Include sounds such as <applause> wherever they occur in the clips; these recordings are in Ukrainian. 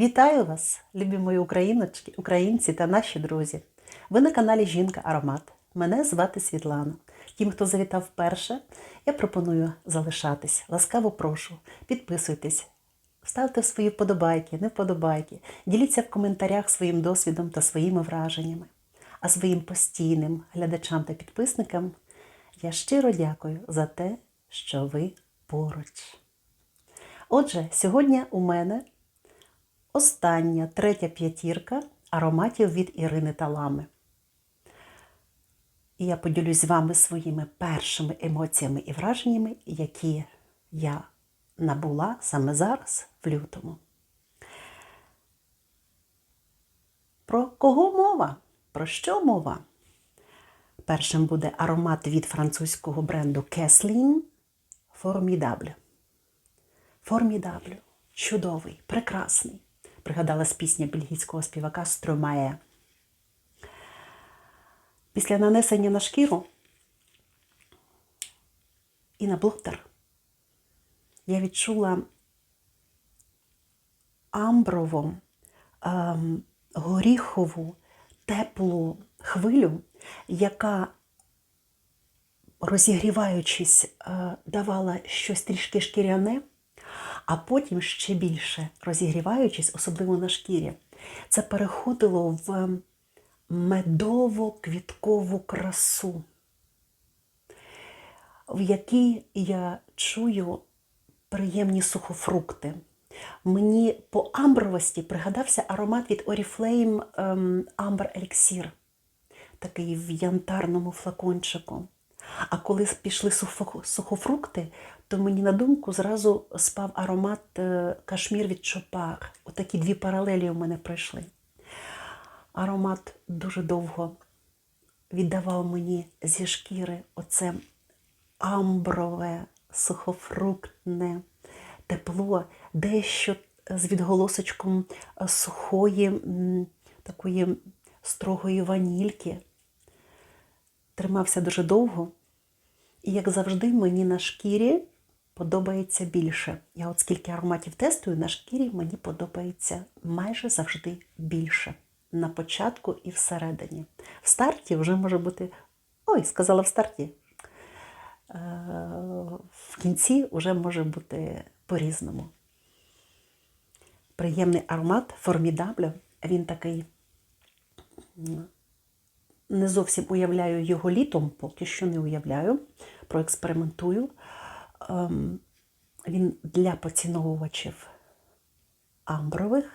Вітаю вас, любі мої україночки, українці та наші друзі. Ви на каналі Жінка Аромат. Мене звати Світлана. Тим, хто завітав вперше, я пропоную залишатись. Ласкаво прошу, підписуйтесь, ставте свої вподобайки, не вподобайки, діліться в коментарях своїм досвідом та своїми враженнями. А своїм постійним глядачам та підписникам я щиро дякую за те, що ви поруч. Отже, сьогодні у мене остання третя п'ятірка ароматів від Ірини Талами. І я поділюсь з вами своїми першими емоціями і враженнями, які я набула саме зараз, в лютому. Про кого мова? Про що мова? Першим буде аромат від французького бренду Кеслін Formidable. Формідаблю, чудовий, прекрасний. Пригадалась пісня бельгійського співака Стромає. Після нанесення на шкіру і на блотер я відчула амброву, ем, горіхову, теплу хвилю, яка, розігріваючись, е, давала щось трішки шкіряне, а потім ще більше розігріваючись, особливо на шкірі, це переходило в медово-квіткову красу, в якій я чую приємні сухофрукти. Мені по амбровості пригадався аромат від Oriflame ем, Amber Elixir, такий в янтарному флакончику. А коли пішли сухофрукти, то мені на думку зразу спав аромат е, кашмір від Чопар. Отакі дві паралелі у мене пройшли. Аромат дуже довго віддавав мені зі шкіри оце амброве, сухофруктне тепло, дещо з відголосочком е, сухої, такої строгої ванільки. Тримався дуже довго. І, як завжди, мені на шкірі подобається більше. Я от скільки ароматів тестую, на шкірі мені подобається майже завжди більше. На початку і всередині. В старті вже може бути. Ой, сказала в старті. Е, В кінці вже може бути по-різному. Приємний аромат, формідабле. Він такий не зовсім уявляю його літом, поки що не уявляю, проекспериментую. Ем, Він для поціновувачів амбрових,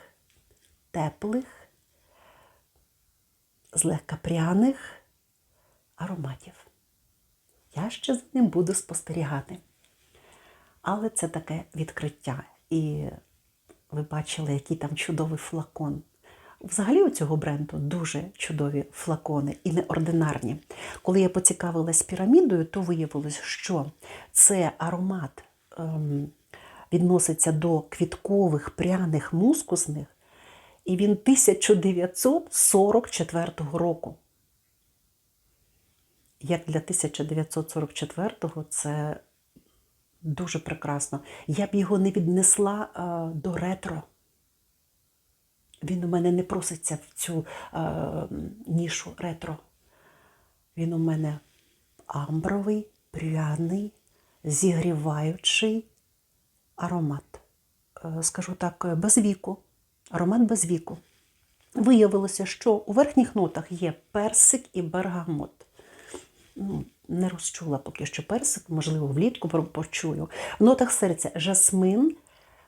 теплих, злегка пряних ароматів. Я ще за ним буду спостерігати. Але це таке відкриття. І ви бачили, який там чудовий флакон. Взагалі у цього бренду дуже чудові флакони і неординарні. Коли я поцікавилась пірамідою, то виявилось, що це аромат ем, відноситься до квіткових пряних мускусних, і він 1944 року. Як для 1944-го це дуже прекрасно. Я б його не віднесла е, до ретро. Він у мене не проситься в цю е, нішу ретро. Він у мене амбровий, пряний, зігріваючий аромат. Е, скажу так, е, без віку. Аромат без віку. Виявилося, що у верхніх нотах є персик і бергамот. Ну, не розчула поки що персик, можливо, влітку почую. В нотах серця жасмин,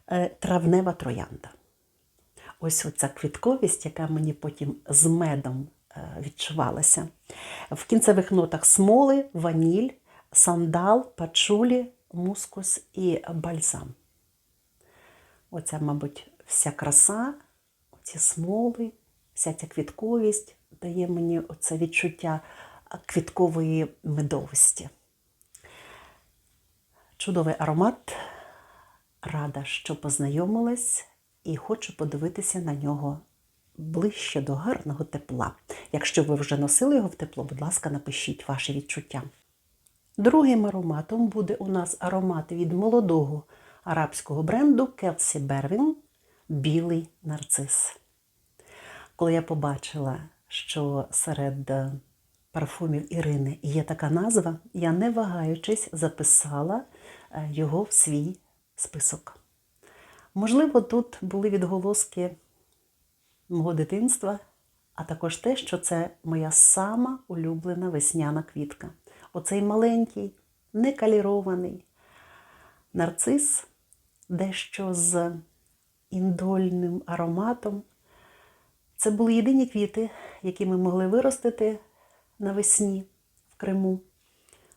е, травнева троянда. Ось оця квітковість, яка мені потім з медом е, відчувалася. В кінцевих нотах смоли, ваніль, сандал, пачулі, мускус і бальзам. Оця, мабуть, вся краса, ці смоли, вся ця квітковість дає мені оце відчуття квіткової медовості. Чудовий аромат. Рада, що познайомилась, і хочу подивитися на нього ближче до гарного тепла. Якщо ви вже носили його в тепло, будь ласка, напишіть ваші відчуття. Другим ароматом буде у нас аромат від молодого арабського бренду Kelsey Berwin білий нарцис. Коли я побачила, що серед е, парфумів Ірини є така назва, я не вагаючись записала е, його в свій список. Можливо, тут були відголоски мого дитинства, а також те, що це моя сама улюблена весняна квітка. Оцей маленький, некалірований нарцис, дещо з індольним ароматом. Це були єдині квіти, які ми могли виростити навесні в Криму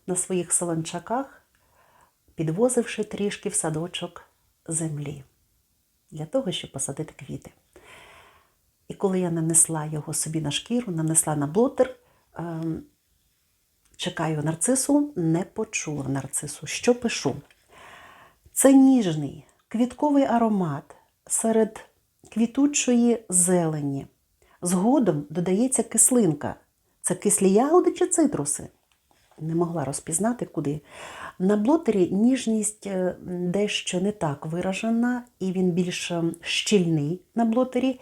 на своїх солончаках, підвозивши трішки в садочок землі для того, щоб посадити квіти. І коли я нанесла його собі на шкіру, нанесла на блотер, ем, чекаю нарцису, не почула нарцису. Що пишу? Це ніжний квітковий аромат серед квітучої зелені. Згодом додається кислинка. Це кислі ягоди чи цитруси? Не могла розпізнати куди. На блотері ніжність е, дещо не так виражена, і він більш е, щільний на блотері.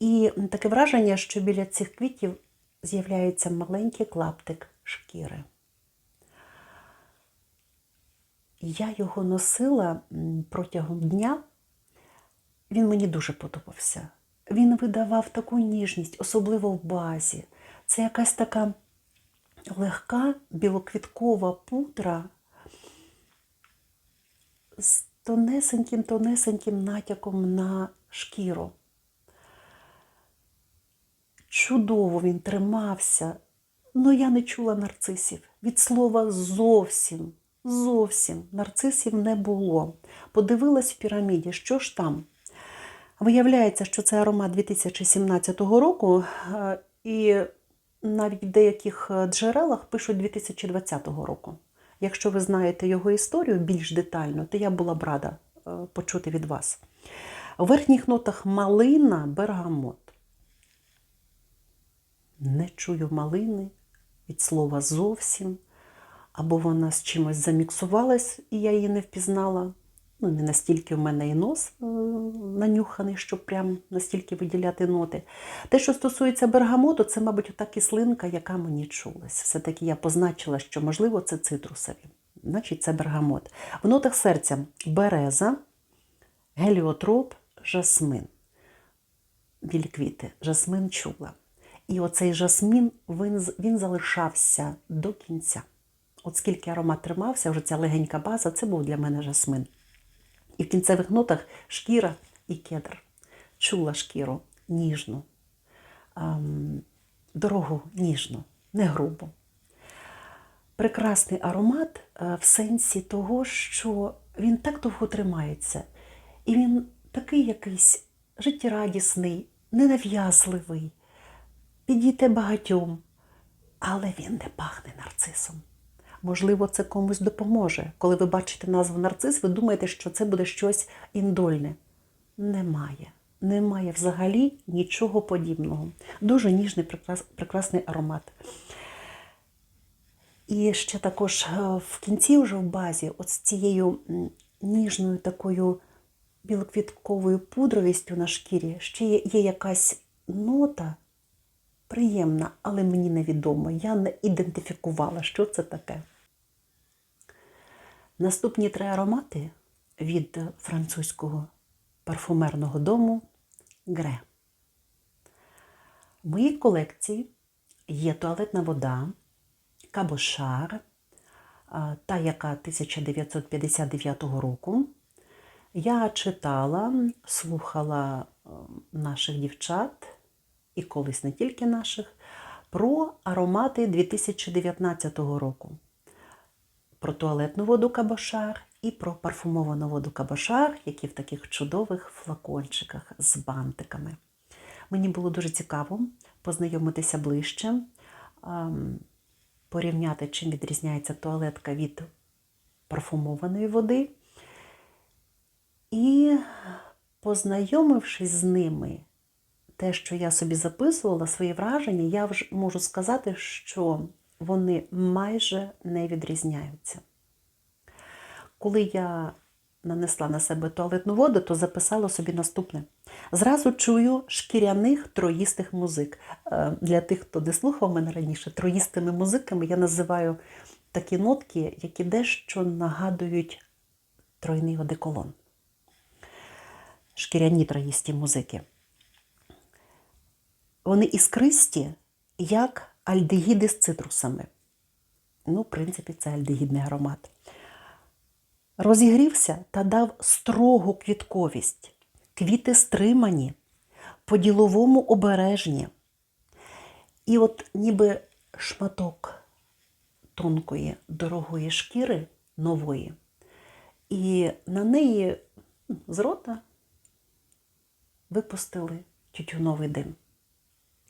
І таке враження, що біля цих квітів з'являється маленький клаптик шкіри. Я його носила протягом дня, він мені дуже подобався. Він видавав таку ніжність, особливо в базі. Це якась така легка білоквіткова пудра з тонесеньким-тонесеньким натяком на шкіру. Чудово він тримався, але я не чула нарцисів. Від слова зовсім, зовсім нарцисів не було. Подивилась в піраміді, що ж там. Виявляється, що це аромат 2017 року, е, і навіть в деяких е, джерелах пишуть 2020 року. Якщо ви знаєте його історію більш детально, то я була б рада е, почути від вас. У верхніх нотах малина, бергамот. Не чую малини від слова зовсім, або вона з чимось заміксувалась, і я її не впізнала. Ну, не настільки в мене і нос е, нанюханий, щоб прям настільки виділяти ноти. Те, що стосується бергамоту, це, мабуть, та кислинка, яка мені чулась. Все-таки я позначила, що, можливо, це цитрусові. Значить, це бергамот. В нотах серця береза, геліотроп, жасмин. Білі квіти, жасмин чула. І оцей жасмін він, він залишався до кінця. От скільки аромат тримався, вже ця легенька база, це був для мене жасмин. І в кінцевих нотах шкіра і кедр. Чула шкіру ніжну, ем, дорогу ніжну, не грубу. Прекрасний аромат е, в сенсі того, що він так довго тримається. І він такий якийсь життєрадісний, ненав'язливий, підійде багатьом, але він не пахне нарцисом. Можливо, це комусь допоможе. Коли ви бачите назву нарцис, ви думаєте, що це буде щось індольне. Немає. Немає взагалі нічого подібного. Дуже ніжний, прекрас- прекрасний аромат. І ще також е, в кінці, вже в базі, от з цією ніжною такою білоквітковою пудровістю на шкірі, ще є якась нота приємна, але мені невідомо. Я не ідентифікувала, що це таке. Наступні три аромати від французького парфумерного дому Гре. В моїй колекції є туалетна вода, кабошар, та, яка 1959 року. Я читала, слухала е, наших дівчат, і колись не тільки наших, про аромати 2019 року. Про туалетну воду кабошар і про парфумовану воду кабошар, які в таких чудових флакончиках з бантиками. Мені було дуже цікаво познайомитися ближче, ем, порівняти, чим відрізняється туалетка від парфумованої води. І познайомившись з ними, те, що я собі записувала, свої враження, я вже можу сказати, що вони майже не відрізняються. Коли я нанесла на себе туалетну воду, то записала собі наступне. Зразу чую шкіряних троїстих музик. Е, Для тих, хто не слухав мене раніше, троїстими музиками я називаю такі нотки, які дещо нагадують тройний одеколон. Шкіряні троїсті музики. Вони іскристі, як альдегіди з цитрусами. Ну, в принципі, це альдегідний аромат. Розігрівся та дав строгу квітковість. Квіти стримані, по-діловому обережні. І от ніби шматок тонкої, дорогої шкіри нової, і на неї з рота випустили тютюновий дим.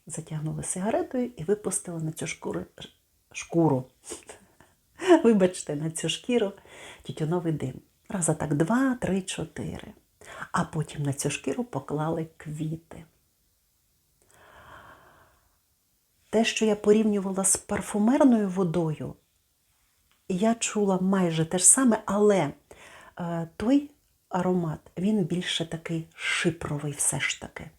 Затягнули сигаретою і випустили на цю шкуру, шкуру. <laughs> Вибачте, на цю шкіру тютюновий дим. Раза так два, три, чотири. А потім на цю шкіру поклали квіти. Те, що я порівнювала з парфумерною водою, я чула майже те ж саме, але е, той аромат, він більше такий шипровий все ж таки.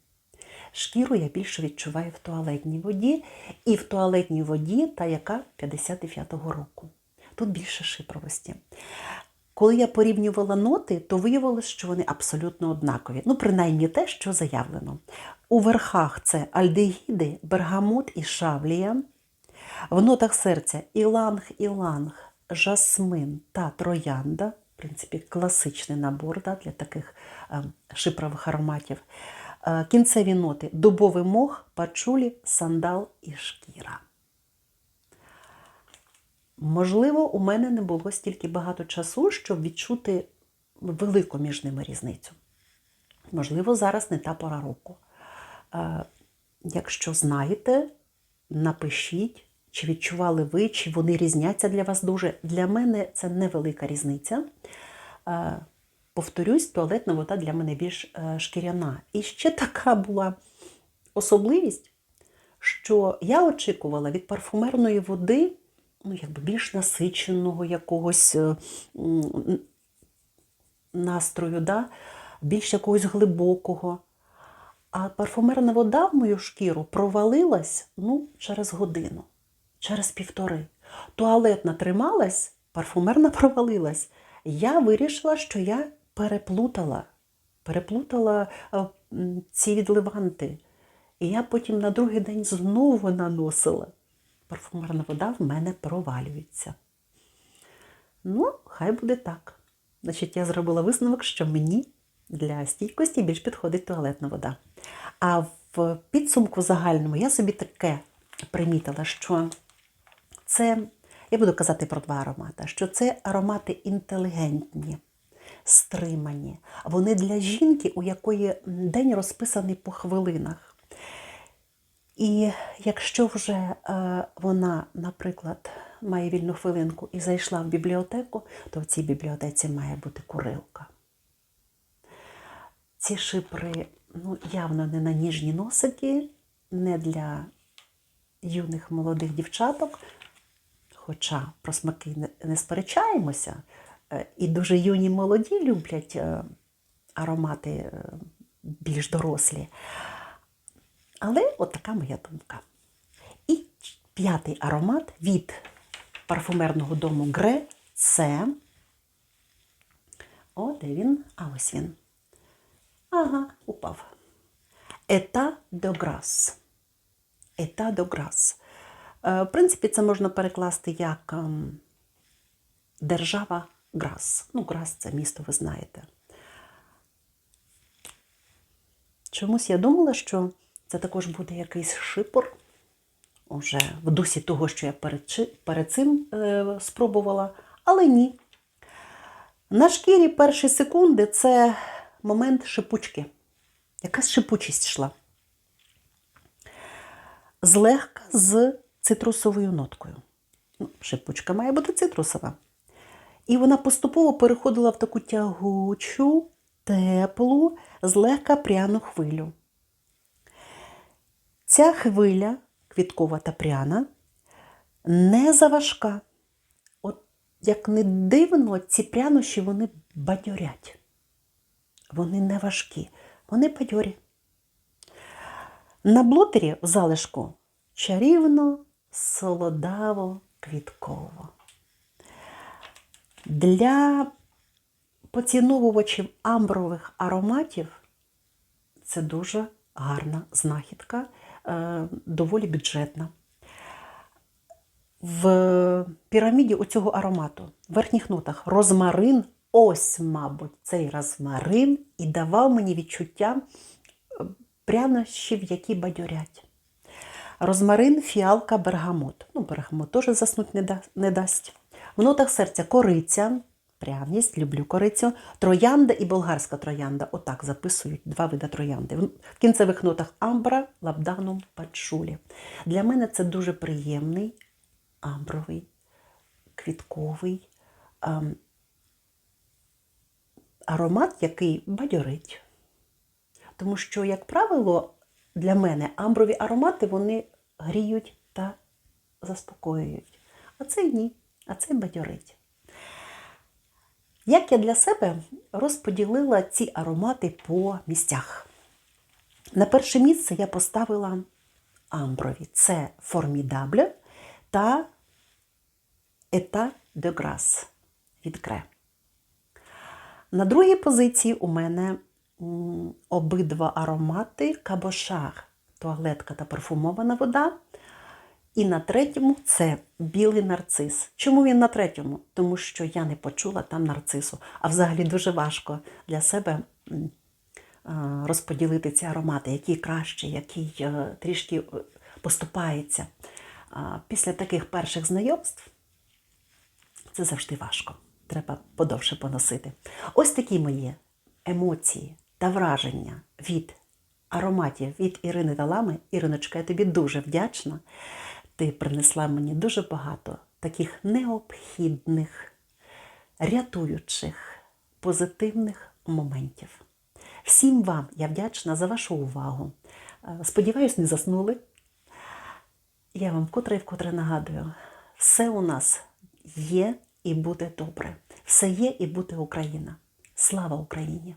Шкіру я більше відчуваю в туалетній воді, і в туалетній воді, та яка 59-го року. Тут більше шипровості. Коли я порівнювала ноти, то виявилось, що вони абсолютно однакові. Ну, принаймні те, що заявлено. У верхах це альдегіди, бергамот і шавлія. В нотах серця іланг, іланг, жасмин та троянда. В принципі, класичний набор да, для таких е, шипрових ароматів. Е, Кінцеві ноти дубовий мох, пачулі, сандал і шкіра. Можливо, у мене не було стільки багато часу, щоб відчути велику між ними різницю. Можливо, зараз не та пора року. Е, Якщо знаєте, напишіть, чи відчували ви, чи вони різняться для вас дуже. Для мене це невелика різниця. Повторюсь, туалетна вода для мене більш е, шкіряна. І ще така була особливість, що я очікувала від парфумерної води ну, якби більш насиченого якогось е, настрою, да? більш якогось глибокого. А парфумерна вода в мою шкіру провалилась ну, через годину, через півтори. Туалетна трималась, парфумерна провалилась. Я вирішила, що я переплутала, переплутала е, ці відливанти. І я потім на другий день знову наносила. Парфумерна вода в мене провалюється. Ну, хай буде так. Значить, я зробила висновок, що мені для стійкості більш підходить туалетна вода. А в підсумку загальному я собі таке примітила, що це, я буду казати про два аромати, що це аромати інтелігентні, стримані. Вони для жінки, у якої день розписаний по хвилинах. І якщо вже е, вона, наприклад, має вільну хвилинку і зайшла в бібліотеку, то в цій бібліотеці має бути курилка. Ці шипри ну, явно не на ніжні носики, не для юних молодих дівчаток. Хоча про смаки не, сперечаємося, і дуже юні молоді люблять е, аромати е, більш дорослі. Але от така моя думка. І п'ятий аромат від парфумерного дому Гре це. О, де він? А ось він. Ага, упав. Ета до грас. Ета до грас. Е, В принципі, це можна перекласти як ем, держава Грас. Ну, Грас це місто, ви знаєте. Чомусь я думала, що це також буде якийсь шипор, уже в дусі того, що я перед, перед цим е, спробувала, але ні. На шкірі перші секунди це момент шипучки. Якась шипучість йшла. Злегка з цитрусовою ноткою. Ну, шипучка має бути цитрусова. І вона поступово переходила в таку тягучу, теплу, злегка пряну хвилю. Ця хвиля, квіткова та пряна, не заважка. От як не дивно, ці прянощі вони бадьорять. Вони не важкі, вони бадьорі. На блотері в залишку чарівно, солодаво, квітково. Для поціновувачів амбрових ароматів це дуже гарна знахідка, е, доволі бюджетна. В піраміді у цього аромату в верхніх нотах розмарин, ось, мабуть, цей розмарин і давав мені відчуття е, прянощів, які бадьорять. Розмарин, фіалка, бергамот. Ну, бергамот теж да- не дасть. В нотах серця кориця, пряність, люблю корицю, троянда і болгарська троянда. Отак записують два види троянди. В кінцевих нотах амбра, лабданум, пачулі. Для мене це дуже приємний амбровий, квітковий ем, аромат, який бадьорить. Тому що, як правило, для мене амброві аромати вони гріють та заспокоюють. А цей ні, а цей бадьорить. Як я для себе розподілила ці аромати по місцях? На перше місце я поставила амброві. Це Formidable та Ета de Grace від Кре. На другій позиції у мене обидва аромати кабошар, туалетка та парфумована вода. І на третьому це білий нарцис. Чому він на третьому? Тому що я не почула там нарцису. А взагалі дуже важко для себе розподілити ці аромати, який краще, який е, трішки е, поступається. Після таких перших знайомств це завжди важко. Треба подовше поносити. Ось такі мої емоції та враження від ароматів від Ірини Талами. Іриночка, я тобі дуже вдячна. Ти принесла мені дуже багато таких необхідних, рятуючих, позитивних моментів. Всім вам я вдячна за вашу увагу. Е, Сподіваюсь, не заснули. Я вам вкотре і вкотре нагадую, все у нас є і буде добре. Все є і буде Україна. Слава Україні!